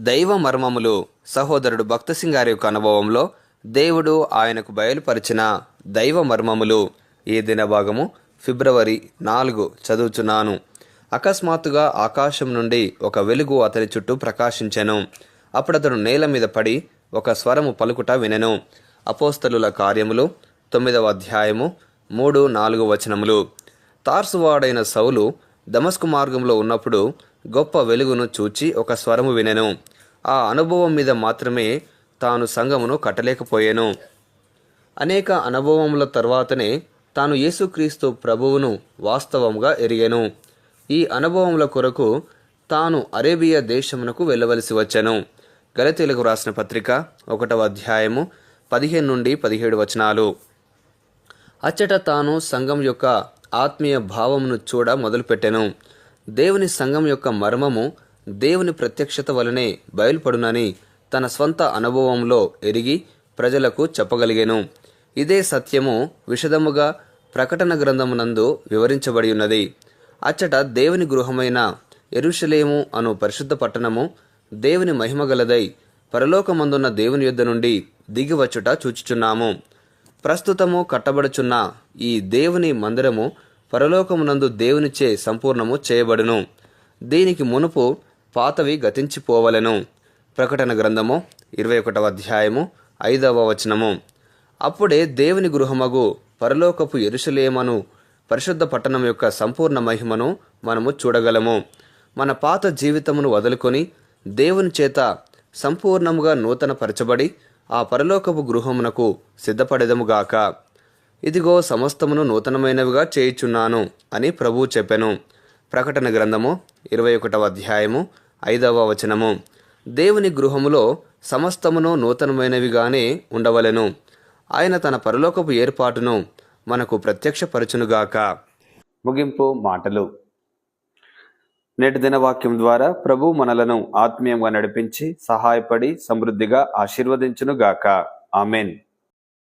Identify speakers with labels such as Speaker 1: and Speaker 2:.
Speaker 1: దైవ మర్మములు సహోదరుడు భక్త సింగారి యొక్క అనుభవంలో దేవుడు ఆయనకు బయలుపరిచిన దైవ మర్మములు ఈ దిన భాగము ఫిబ్రవరి నాలుగు చదువుచున్నాను. అకస్మాత్తుగా ఆకాశం నుండి ఒక వెలుగు అతని చుట్టూ ప్రకాశించెను. అప్పుడతడు నేల మీద పడి ఒక స్వరము పలుకుట వినెను. అపోస్తలుల కార్యములు తొమ్మిదవ అధ్యాయము మూడు నాలుగు వచనములు. తార్సువాడైన సౌలు దమస్కు మార్గంలో ఉన్నప్పుడు గొప్ప వెలుగును చూచి ఒక స్వరము వినెను. ఆ అనుభవం మీద మాత్రమే తాను సంఘమును కట్టలేకపోయాను. అనేక అనుభవముల తర్వాతనే తాను యేసుక్రీస్తు ప్రభువును వాస్తవంగా ఎరిగాను. ఈ అనుభవముల కొరకు తాను అరేబియా దేశమునకు వెళ్ళవలసి వచ్చెను. గలతీలకు రాసిన పత్రిక ఒకటవ అధ్యాయము పదిహేను నుండి పదిహేడు వచనాలు. అచ్చట తాను సంఘం యొక్క ఆత్మీయ భావమును చూడ మొదలుపెట్టెను. దేవుని సంఘం యొక్క మర్మము దేవుని ప్రత్యక్షత వలనే బయలుపడునని తన స్వంత అనుభవంలో ఎరిగి ప్రజలకు చెప్పగలిగాను. ఇదే సత్యము విషదముగా ప్రకటన గ్రంథమునందు వివరించబడి ఉన్నది. అచ్చట దేవుని గృహమైన ఎరుషలేము అను పరిశుద్ధ పట్టణము దేవుని మహిమగలదై పరలోకమందున్న దేవుని యొద్ద నుండి దిగివచ్చుట చూచుచున్నాము. ప్రస్తుతము కట్టబడుచున్న ఈ దేవుని మందిరము పరలోకమునందు దేవునిచే సంపూర్ణము చేయబడును. దీనికి మునుపు పాతవి గతించిపోవలెను. ప్రకటన గ్రంథము ఇరవై ఒకటవ అధ్యాయము ఐదవ వచనము. అప్పుడే దేవుని గృహమగు పరలోకపు ఎరుసలేమను పరిశుద్ధ పట్టణం యొక్క సంపూర్ణ మహిమను మనము చూడగలము. మన పాత జీవితమును వదులుకొని దేవుని చేత సంపూర్ణముగా నూతన పరచబడి ఆ పరలోకపు గృహమునకు సిద్ధపడెదముగాక ఇదిగో సమస్తమును నూతనమైనవిగా చేయుచున్నాను అని ప్రభువు చెప్పెను. ప్రకటన గ్రంథము ఇరవై ఒకటవ అధ్యాయము ఐదవ వచనము. దేవుని గృహములో సమస్తమును నూతనమైనవిగానే ఉండవలెను. ఆయన తన పరలోకపు ఏర్పాటును మనకు ప్రత్యక్షపరచునుగాక ముగింపు మాటలు. నేటి దినవాక్యం ద్వారా ప్రభు మనలను ఆత్మీయంగా నడిపించి సహాయపడి సమృద్ధిగా ఆశీర్వదించునుగాక ఆమెన్.